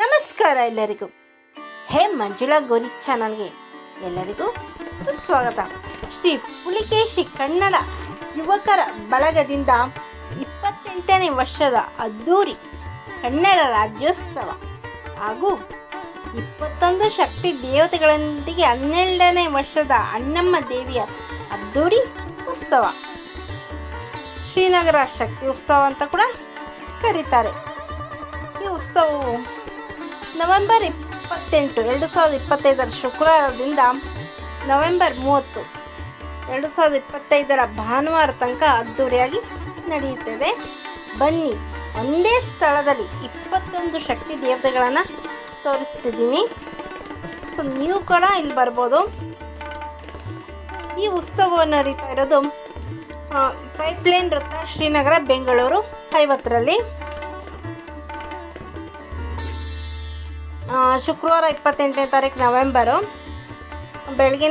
ನಮಸ್ಕಾರ ಎಲ್ಲರಿಗೂ. ಹೇ ಮಂಜುಳಾ ಗೋರಿ ಚಾನಲ್ಗೆ ಎಲ್ಲರಿಗೂ ಸುಸ್ವಾಗತ. ಶ್ರೀ ಪುಲಿಕೇಶಿ ಕನ್ನಡ ಯುವಕರ ಬಳಗದಿಂದ ಇಪ್ಪತ್ತೆಂಟನೇ ವರ್ಷದ ಅದ್ದೂರಿ ಕನ್ನಡ ರಾಜ್ಯೋತ್ಸವ ಹಾಗೂ ಇಪ್ಪತ್ತೊಂದು ಶಕ್ತಿ ದೇವತೆಗಳೊಂದಿಗೆ ಹನ್ನೆರಡನೇ ವರ್ಷದ ಅಣ್ಣಮ್ಮ ದೇವಿಯ ಅದ್ದೂರಿ ಉತ್ಸವ. ಶ್ರೀನಗರ ಶಕ್ತಿ ಉತ್ಸವ ಅಂತ ಕೂಡ ಕರೀತಾರೆ. ಈ ಉತ್ಸವವು ನವೆಂಬರ್ ಇಪ್ಪತ್ತೆಂಟು, ಎರಡು ಸಾವಿರದ ಇಪ್ಪತ್ತೈದರ ಶುಕ್ರವಾರದಿಂದ ನವೆಂಬರ್ ಮೂವತ್ತು, ಎರಡು ಸಾವಿರದ ಇಪ್ಪತ್ತೈದರ ಭಾನುವಾರ ತನಕ ಅದ್ದೂರಿಯಾಗಿ ನಡೆಯುತ್ತದೆ. ಬನ್ನಿ, ಒಂದೇ ಸ್ಥಳದಲ್ಲಿ ಇಪ್ಪತ್ತೊಂದು ಶಕ್ತಿ ದೇವತೆಗಳನ್ನು ತೋರಿಸ್ತಿದ್ದೀನಿ. ಸೊ ನೀವು ಕೂಡ ಇಲ್ಲಿ ಬರ್ಬೋದು. ಈ ಉತ್ಸವವನ್ನು ನಡೀತಾ ಇರೋದು ಪೈಪ್ಲೈನ್ ವೃತ್ತ ಶ್ರೀನಗರ, ಬೆಂಗಳೂರು ಐವತ್ತರಲ್ಲಿ. ಶುಕ್ರವಾರ ಇಪ್ಪತ್ತೆಂಟನೇ ತಾರೀಕು ನವೆಂಬರು. ಬೆಳಗ್ಗೆ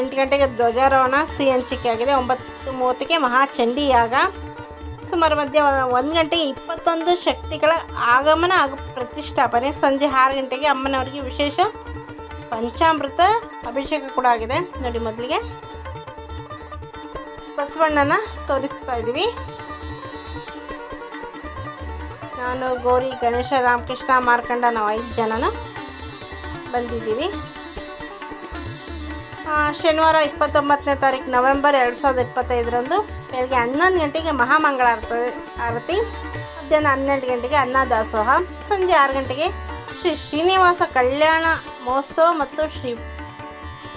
ಎಂಟು ಗಂಟೆಗೆ ಧ್ವಜಾರೋಹಣ ಸಿ ಹಂಚಿಕೆ ಆಗಿದೆ. ಒಂಬತ್ತು ಮೂವತ್ತಕ್ಕೆ ಮಹಾಚಂಡಿ ಯಾಗ. ಸುಮಾರು ಮಧ್ಯ ಒಂದು ಗಂಟೆಗೆ ಇಪ್ಪತ್ತೊಂದು ಶಕ್ತಿಗಳ ಆಗಮನ ಹಾಗೂ ಪ್ರತಿಷ್ಠಾಪನೆ. ಸಂಜೆ ಆರು ಗಂಟೆಗೆ ಅಮ್ಮನವರಿಗೆ ವಿಶೇಷ ಪಂಚಾಮೃತ ಅಭಿಷೇಕ ಕೂಡ ಆಗಿದೆ. ನೋಡಿ ಮೊದಲಿಗೆ ಬಸವಣ್ಣನ ತೋರಿಸ್ತಾ ಇದ್ದೀವಿ. ನಾನು ಗೌರಿ ಗಣೇಶ ರಾಮಕೃಷ್ಣ ಮಾರ್ಕಂಡ ನಾವು ಐದು ಜನನ ಬಂದಿದ್ದೀವಿ. ಶನಿವಾರ ಇಪ್ಪತ್ತೊಂಬತ್ತನೇ ತಾರೀಕು ನವೆಂಬರ್ ಎರಡು ಸಾವಿರದ ಇಪ್ಪತ್ತೈದರಂದು ಬೆಳಗ್ಗೆ ಹನ್ನೊಂದು ಗಂಟೆಗೆ ಮಹಾಮಂಗಳಾರತಿ, ಆರತಿ, ಮಧ್ಯಾಹ್ನ ಹನ್ನೆರಡು ಗಂಟೆಗೆ ಅನ್ನದಾಸೋಹ, ಸಂಜೆ ಆರು ಗಂಟೆಗೆ ಶ್ರೀ ಶ್ರೀನಿವಾಸ ಕಲ್ಯಾಣ ಮಹೋತ್ಸವ ಮತ್ತು ಶ್ರೀ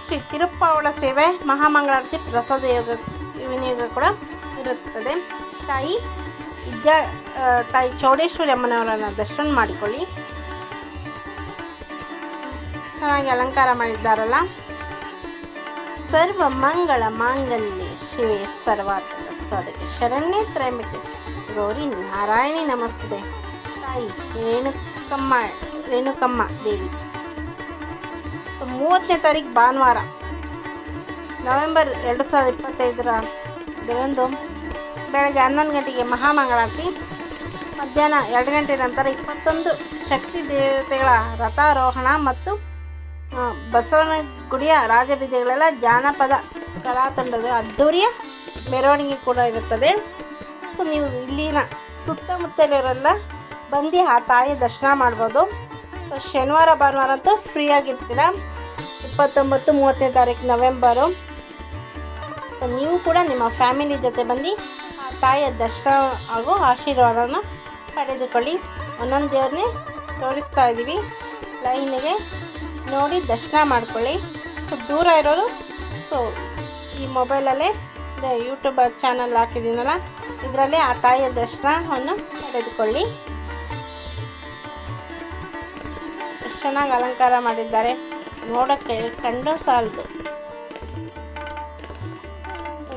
ಶ್ರೀ ತಿರುಪ್ಪಾವಳ ಸೇವೆ ಮಹಾಮಂಗಳಾರತಿ ಪ್ರಸಾದ ಯೋಗ ವಿನಿಯೋಗ ಕೂಡ ಇರುತ್ತದೆ. ತಾಯಿ ವಿದ್ಯಾ ತಾಯಿ ಚೌಡೇಶ್ವರಿ ಅಮ್ಮನವರನ್ನು ದರ್ಶನ ಮಾಡಿಕೊಳ್ಳಿ. ಚೆನ್ನಾಗಿ ಅಲಂಕಾರ ಮಾಡಿದ್ದಾರಲ್ಲ. ಸರ್ವ ಮಂಗಳ ಮಾಂಗಲ್ಯ ಶಿವೆ ಸರ್ವಾರ್ಥ ಸಾಧಕ ಶರಣ್ಯ ತ್ರಯಂಬಕೆ. ಗೌರಿ ನಾರಾಯಣಿ ನಮಸ್ತೆ. ತಾಯಿ ರೇಣುಕಮ್ಮ ರೇಣುಕಮ್ಮ ದೇವಿ. ಮೂವತ್ತನೇ ತಾರೀಕು ಭಾನುವಾರ. ನವೆಂಬರ್ ಎರಡು ಸಾವಿರದ ಇಪ್ಪತ್ತೈದರ ದಿನದಂದು ಬೆಳಗ್ಗೆ ಹನ್ನೊಂದು ಗಂಟೆಗೆ ಮಹಾಮಂಗಳಾರತಿ. ಮಧ್ಯಾಹ್ನ ಎರಡು ಗಂಟೆ ನಂತರ ಇಪ್ಪತ್ತೊಂದು ಶಕ್ತಿ ದೇವತೆಗಳ ರಥಾರೋಹಣ ಮತ್ತು ಬಸವನಗುಡಿಯ ಬಸವನ ಗುಡಿಯ ರಾಜಬೀದಿಗಳೆಲ್ಲ ಜಾನಪದ ಕಲಾತಂಡದ ಅದ್ಧೂರಿಯ ಮೆರವಣಿಗೆ ಕೂಡ ಇರುತ್ತದೆ. ಸೊ, ನೀವು ಇಲ್ಲಿನ ಸುತ್ತಮುತ್ತಲಿರೋರೆಲ್ಲ ಬಂದು ಆ ತಾಯಿ ದರ್ಶನ ಮಾಡ್ಬೋದು. ಸೊ, ಶನಿವಾರ, ಭಾನುವಾರ ಅಂತೂ ಫ್ರೀಯಾಗಿರ್ತೀರ? ಇಪ್ಪತ್ತೊಂಬತ್ತು, ಮೂವತ್ತನೇ ತಾರೀಕು ನವೆಂಬರು. ಸೊ, ನೀವು ಕೂಡ ನಿಮ್ಮ ಫ್ಯಾಮಿಲಿ ಜೊತೆ ಬಂದು ತಾಯಿಯ ದರ್ಶನ ಹಾಗೂ ಆಶೀರ್ವಾದನ ಪಡೆದುಕೊಳ್ಳಿ. ಒಂದೊಂದು ದೇವ್ರನ್ನೇ ತೋರಿಸ್ತಾ ಇದ್ದೀವಿ ಲೈನಿಗೆ ನೋಡಿ ದರ್ಶನ ಮಾಡ್ಕೊಳ್ಳಿ. ಸೊ, ದೂರ ಇರೋರು, ಸೊ, ಈ ಮೊಬೈಲಲ್ಲೇ ಯೂಟ್ಯೂಬ್ ಚಾನಲ್ ಹಾಕಿದ್ದೀನಲ್ಲ, ಇದರಲ್ಲೇ ಆ ತಾಯಿಯ ದರ್ಶನವನ್ನು ಪಡೆದುಕೊಳ್ಳಿ. ಎಷ್ಟು ಚೆನ್ನಾಗಿ ಅಲಂಕಾರ ಮಾಡಿದ್ದಾರೆ. ನೋಡೋಕ್ಕೆ ಕಂಡು ಸಾಲದು.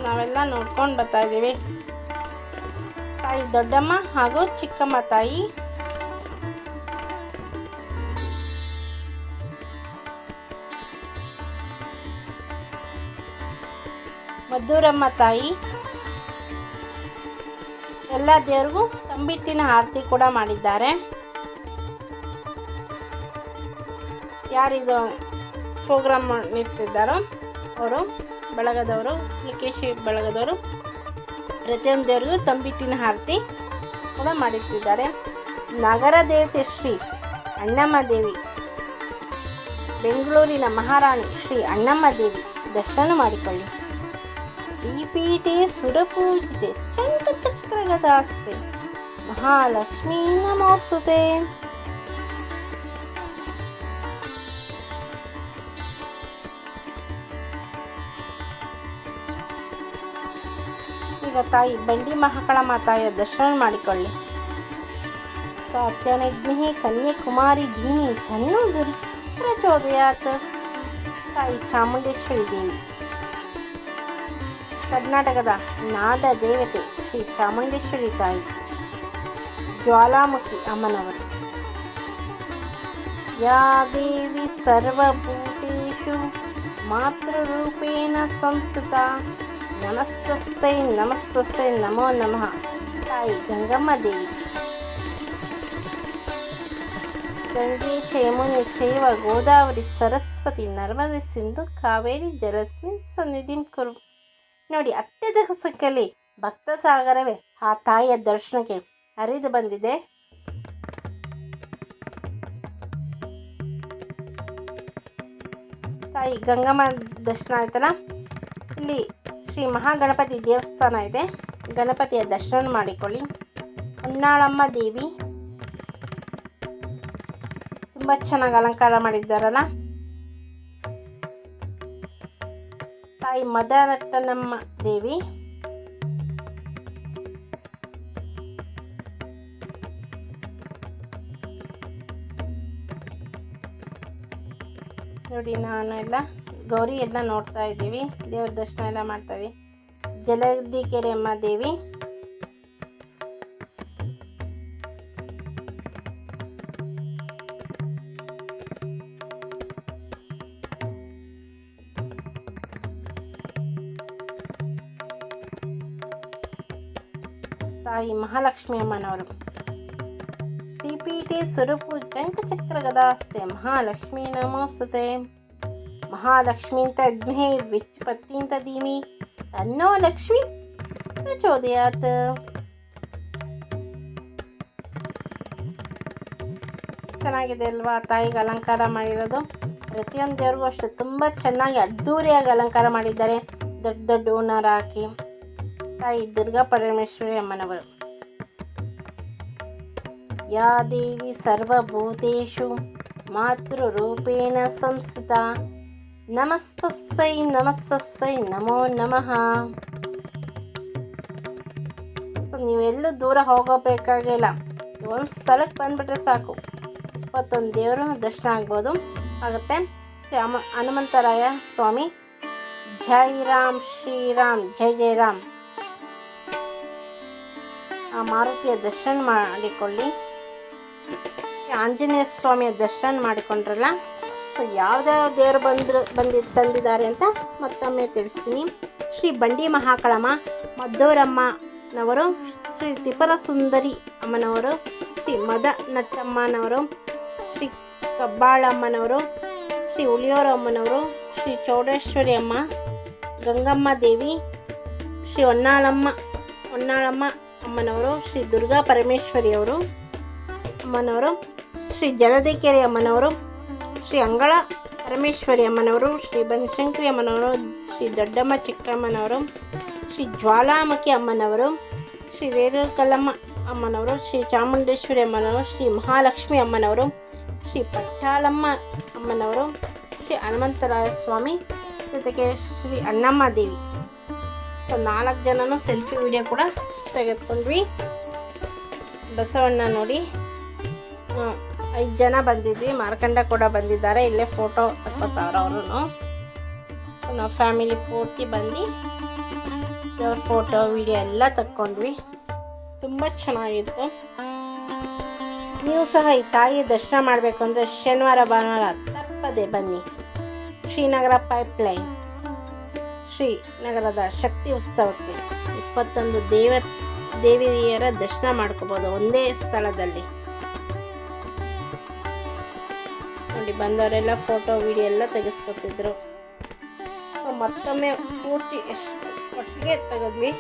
ನಾವೆಲ್ಲ ನೋಡ್ಕೊಂಡು ಬರ್ತಾ ಇದ್ದೀವಿ ತಾಯಿ ದೊಡ್ಡಮ್ಮ ಹಾಗೂ ಚಿಕ್ಕಮ್ಮ ತಾಯಿ. ಮದ್ದೂರಮ್ಮ ತಾಯಿ. ಎಲ್ಲ ದೇವರಿಗೂ ತಂಬಿಟ್ಟಿನ ಆರತಿ ಕೂಡ ಮಾಡಿದ್ದಾರೆ. ಯಾರಿದು ಪ್ರೋಗ್ರಾಮ್ ನಿಂತಿದ್ದಾರೋ ಅವರು, ಬಳಗದವರು ಲಿಕೇಶಿ ಬಳಗದವರು ಪ್ರತಿಯೊಂದು ದೇವರಿಗೂ ತಂಬಿಟ್ಟಿನ ಆರತಿ ಕೂಡ ಮಾಡಿಟ್ಟಿದ್ದಾರೆ. ನಗರ ದೇವತೆ ಶ್ರೀ ಅಣ್ಣಮ್ಮ ದೇವಿ, ಬೆಂಗಳೂರಿನ ಮಹಾರಾಣಿ ಶ್ರೀ ಅಣ್ಣಮ್ಮ ದೇವಿ, ದರ್ಶನ ಮಾಡಿಕೊಳ್ಳಿ. ಶ್ರೀಪೀಠೆ ಸುರಪೂಜಿತೆ ಚಂಕಚಕ್ರಗದಾಸ್ತೆ ಮಹಾಲಕ್ಷ್ಮೀ ನಮೋಸ್ತುತೆ. ತಾಯಿ ಬಂಡಿ ಮಹಾಕಳ ಮಾತಾಯ ದರ್ಶನ ಮಾಡಿಕೊಳ್ಳಿ. ಕಾತ್ಯಾನಗ್ನಿ ಕನ್ಯಾಕುಮಾರಿ ಧೀಮಿ, ತನ್ನೂ ದುರಿ ಪ್ರಚೋದಯಾತ್. ತಾಯಿ ಚಾಮುಂಡೇಶ್ವರಿ ದೇವಿ. ಕರ್ನಾಟಕದ ನಾಡ ದೇವತೆ ಶ್ರೀ ಚಾಮುಂಡೇಶ್ವರಿ ತಾಯಿ ಜ್ವಾಲಾಮುಖಿ ಅಮ್ಮನವರು. ಯಾ ದೇವಿ ಸರ್ವಭೂತೇಶು ಮಾತೃರೂಪೇಣ ಸಂಸ್ಥಿತ. ನಮಸ್ತಸ್ಸೈ ನಮಸ್ತೈ ನಮೋ ನಮಃ. ತಾಯಿ ಗಂಗಮ್ಮ ದೇವಿ. ಗಂಗೆ ಚೈಮುನಿ ಚೈವ ಗೋದಾವರಿ ಸರಸ್ವತಿ ನರ್ಮದೆ ಸಿಂಧು ಕಾವೇರಿ ಜಲಸ್ಮಿನ್ ಸನ್ನಿಧಿಂ ಕುರು. ನೋಡಿ ಅತ್ಯಧಿಕ ಸಂಖ್ಯೆಯಲ್ಲಿ ಭಕ್ತ ಸಾಗರವೇ ಆ ತಾಯಿಯ ದರ್ಶನಕ್ಕೆ ಹರಿದು ಬಂದಿದೆ. ತಾಯಿ ಗಂಗಮ್ಮ ದರ್ಶನ ಆಯ್ತಲ್ಲ? ಇಲ್ಲಿ ಶ್ರೀ ಮಹಾಗಣಪತಿ ದೇವಸ್ಥಾನ ಇದೆ. ಗಣಪತಿಯ ದರ್ಶನ ಮಾಡಿಕೊಳ್ಳಿ. ಹೊನ್ನಾಳಮ್ಮ ದೇವಿ. ತುಂಬ ಚೆನ್ನಾಗಿ ಅಲಂಕಾರ ಮಾಡಿದ್ದಾರಲ್ಲ. ತಾಯಿ ಮದರಟ್ಟನಮ್ಮ ದೇವಿ. ನೋಡಿ ನಾನು ಎಲ್ಲ ಗೌರಿ ಎಲ್ಲ ನೋಡ್ತಾ ಇದ್ದೀವಿ. ದೇವ್ರ ದರ್ಶನ ಎಲ್ಲ ಮಾಡ್ತಾ ಇದ್ದೀವಿ ಜಲದಿ ಕೆರೆ ಅಮ್ಮ ದೇವಿ. ತಾಯಿ ಮಹಾಲಕ್ಷ್ಮಿ ಅಮ್ಮನವರು ಶ್ರೀಪೀಠೆ ಸ್ವರೂಪು ಚಂಕಚಕ್ರ ಗದಾಸ್ತೆ ಮಹಾಲಕ್ಷ್ಮೀ ನಮೋಸ್ತತೆ. ಮಹಾಲಕ್ಷ್ಮೀ ವಿಚ್ ವಿಚ್ಪತ್ತಿ ದೀಮಿ ತನ್ನೋ ಲಕ್ಷ್ಮಿ ಪ್ರಚೋದಯಾತ್. ಚೆನ್ನಾಗಿದೆ ಅಲ್ವಾ ತಾಯಿಗೆ ಅಲಂಕಾರ ಮಾಡಿರೋದು. ಪ್ರತಿಯೊಂದು ದೇವ್ರಿಗೂ ಅಷ್ಟೇ ತುಂಬ ಚೆನ್ನಾಗಿ ಅದ್ಧೂರಿಯಾಗಿ ಅಲಂಕಾರ ಮಾಡಿದ್ದಾರೆ. ದೊಡ್ಡ ದೊಡ್ಡ ಹೂನಾರ ಹಾಕಿ. ತಾಯಿ ದುರ್ಗಾ ಪರಮೇಶ್ವರಿ ಅಮ್ಮನವರು. ಯಾ ದೇವಿ ಸರ್ವಭೂತೇಶು, ಮಾತೃರೂಪೇಣ ಸಂಸ್ಥಿತ. ನಮಸ್ತಸ್ಸೈ ನಮಸ್ತಸ್ಸೈ, ನಮೋ ನಮಃ. ನೀವೆಲ್ಲೂ ದೂರ ಹೋಗಬೇಕಾಗಿಲ್ಲ. ಒಂದು ಸ್ಥಳಕ್ಕೆ ಬಂದುಬಿಟ್ರೆ ಸಾಕು. ಇಪ್ಪತ್ತೊಂದು ದೇವರು ದರ್ಶನ ಆಗ್ಬೋದು. ಆಗುತ್ತೆ. ಶ್ರೀ ಅಮ ಹನುಮಂತರಾಯ ಸ್ವಾಮಿ. ಜೈ ರಾಮ್ ಶ್ರೀರಾಮ್ ಜೈ ಜೈ ರಾಮ್. ಆ ಮಾರುತಿಯ ದರ್ಶನ ಮಾಡಿಕೊಳ್ಳಿ. ಆಂಜನೇಯ ಸ್ವಾಮಿಯ ದರ್ಶನ ಮಾಡಿಕೊಂಡ್ರಲ್ಲ? ಸೊ ಯಾವ್ದಾವ ದೇವರು ಬಂದ್ರು, ಬಂದಿ, ತಂದಿದ್ದಾರೆ ಅಂತ ಮತ್ತೊಮ್ಮೆ ತಿಳಿಸ್ತೀನಿ. ಶ್ರೀ ಬಂಡಿ ಮಹಾಕಳಮ್ಮ ಮದ್ದೂರಮ್ಮನವರು ಶ್ರೀ ತ್ರಿಪುರ ಸುಂದರಿ ಅಮ್ಮನವರು, ಶ್ರೀ ಮದ ನಟ್ಟಮ್ಮನವರು ಶ್ರೀ ಕಬ್ಬಾಳಮ್ಮನವರು, ಶ್ರೀ ಹುಳಿಯೋರಮ್ಮನವರು ಶ್ರೀ ಚೌಡೇಶ್ವರಿ ಅಮ್ಮ ಗಂಗಮ್ಮ ದೇವಿ, ಶ್ರೀ ಹೊನ್ನಾಳಮ್ಮ ಹೊನ್ನಾಳಮ್ಮ ಅಮ್ಮನವರು, ಶ್ರೀ ದುರ್ಗಾ ಪರಮೇಶ್ವರಿಯವರು ಅಮ್ಮನವರು, ಶ್ರೀ ಜಲದೇಕೆರೆ ಅಮ್ಮನವರು ಶ್ರೀ ಅಂಗಳ ಪರಮೇಶ್ವರಿ ಅಮ್ಮನವರು, ಶ್ರೀ ಬನಶಂಕರಿ ಅಮ್ಮನವರು, ಶ್ರೀ ದೊಡ್ಡಮ್ಮ ಚಿಕ್ಕಮ್ಮನವರು, ಶ್ರೀ ಜ್ವಾಲಾಮುಖಿ ಅಮ್ಮನವರು, ಶ್ರೀ ರೇಣುಕಲ್ಲಮ್ಮ ಅಮ್ಮನವರು, ಶ್ರೀ ಚಾಮುಂಡೇಶ್ವರಿ ಅಮ್ಮನವರು, ಶ್ರೀ ಮಹಾಲಕ್ಷ್ಮಿ ಅಮ್ಮನವರು, ಶ್ರೀ ಪಟ್ಟಾಳಮ್ಮ ಅಮ್ಮನವರು, ಶ್ರೀ ಹನುಮಂತರಾಯ ಸ್ವಾಮಿ ಜೊತೆಗೆ ಶ್ರೀ ಅಣ್ಣಮ್ಮ ದೇವಿ. ಸೊ, ನಾಲ್ಕು ಜನನೂ ಸೆಲ್ಫಿ ವಿಡಿಯೋ ಕೂಡ ತೆಗೆದುಕೊಂಡ್ವಿ. ಬಸವಣ್ಣ ನೋಡಿ. ಐದು ಜನ ಬಂದಿದ್ವಿ. ಮಾರ್ಕಂಡ ಕೂಡ ಬಂದಿದ್ದಾರೆ. ಇಲ್ಲೇ ಫೋಟೋ ತಕ್ಕೋತಾವ್ರ ಅವರು ನಾವು ಫ್ಯಾಮಿಲಿ ಪೂರ್ತಿ ಬಂದು ಅವ್ರ ಫೋಟೋ ವಿಡಿಯೋ ಎಲ್ಲ ತಕ್ಕೊಂಡ್ವಿ. ತುಂಬ ಚೆನ್ನಾಗಿತ್ತು. ನೀವು ಸಹ ಈ ತಾಯಿ ದರ್ಶನ ಮಾಡಬೇಕು ಅಂದರೆ ಶನಿವಾರ, ಭಾನುವಾರ ತಪ್ಪದೆ ಬನ್ನಿ. ಶ್ರೀನಗರ ಪೈಪ್ಲೈನ್ ಶ್ರೀನಗರದ ಶಕ್ತಿ ಉತ್ಸವಕ್ಕೆ ಇಪ್ಪತ್ತೊಂದು ದೇವ, ದೇವಿಯರ ದರ್ಶನ ಮಾಡ್ಕೋಬೋದು ಒಂದೇ ಸ್ಥಳದಲ್ಲಿ. ನೋಡಿ ಬಂದವರೆಲ್ಲ ಫೋಟೋ ವಿಡಿಯೋ ಎಲ್ಲ ತೆಗೆಸ್ಕೊತಿದ್ರು. ಮತ್ತೊಮ್ಮೆ ಪೂರ್ತಿ ಎಷ್ಟು ಒಟ್ಟಿಗೆ ತೆಗೆದ್ವಿ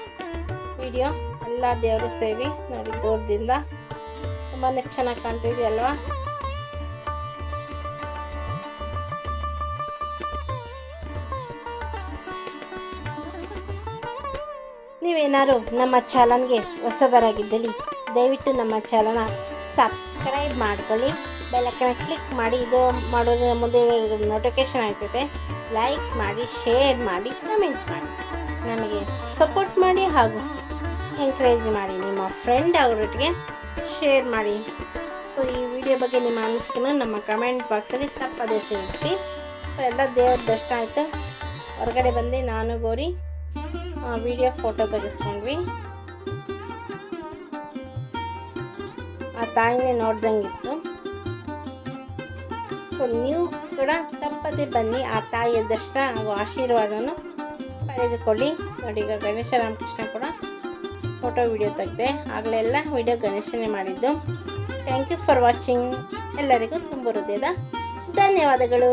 ವಿಡಿಯೋ ಎಲ್ಲ ದೇವರು ಸೇರಿ ನೋಡಿ ದೂರದಿಂದ. ತುಂಬಾ ಚೆನ್ನಾಗಿ ಕಾಣ್ತಿದೆಯಲ್ವಾ? ನೀವೇನಾದ್ರು ನಮ್ಮ ಚಾನಲ್ಗೆ ಹೊಸಬರಾಗಿದ್ದಲ್ಲಿ ದಯವಿಟ್ಟು ನಮ್ಮ ಚಾನಲ್ನ ಸಬ್ಸ್ಕ್ರೈಬ್ ಮಾಡ್ಕೊಳ್ಳಿ. ಬೆಲ್ಲಕ್ಕನ ಕ್ಲಿಕ್ ಮಾಡಿ, ಇದು ಮಾಡೋದ್ರ ಮುಂದೆ ನೋಟಿಫಿಕೇಶನ್ ಆಗ್ತೈತೆ. ಲೈಕ್ ಮಾಡಿ ಶೇರ್ ಮಾಡಿ ಕಮೆಂಟ್ ಮಾಡಿ. ನಮಗೆ ಸಪೋರ್ಟ್ ಮಾಡಿ ಹಾಗೂ ಎನ್ಕರೇಜ್ ಮಾಡಿ ನಿಮ್ಮ ಫ್ರೆಂಡ್ ಅವರೊಟ್ಟಿಗೆ ಶೇರ್ ಮಾಡಿ. ಸೊ ಈ ವಿಡಿಯೋ ಬಗ್ಗೆ ನಿಮ್ಮ ಅನಿಸಿಕೆನ ನಮ್ಮ ಕಮೆಂಟ್ ಬಾಕ್ಸಲ್ಲಿ ತಪ್ಪದೇ ಸೇರಿಸಿ. ಸೊ ಎಲ್ಲ ದೇವ್ರ ದರ್ಶನ ಆಯಿತು. ಹೊರಗಡೆ ಬಂದು ನಾನು, ಗೌರಿ ವಿಡಿಯೋ ಫೋಟೋ ತೆಗೆಸ್ಕೊಂಡ್ವಿ. ಆ ತಾಯಿನೇ ನೋಡ್ದಂಗಿತ್ತು. ಸೊ ನೀವು ಕೂಡ ತಪ್ಪದೆ ಬನ್ನಿ. ಆ ತಾಯಿಯ ದರ್ಶನ, ಹಾಗೂ ಆಶೀರ್ವಾದವನ್ನು ಪಡೆದುಕೊಳ್ಳಿ. ನೋಡಿ, ಈಗ ಗಣೇಶ ರಾಮಕೃಷ್ಣ ಕೂಡ ಫೋಟೋ ವಿಡಿಯೋ ತೆಗೆದೆ. ಆಗಲೆಲ್ಲ ವಿಡಿಯೋ ಗಣೇಶನೇ ಮಾಡಿದ್ದು. ಥ್ಯಾಂಕ್ ಯು ಫಾರ್ ವಾಚಿಂಗ್ ಎಲ್ಲರಿಗೂ ತುಂಬ ಹೃದಯದ ಧನ್ಯವಾದಗಳು.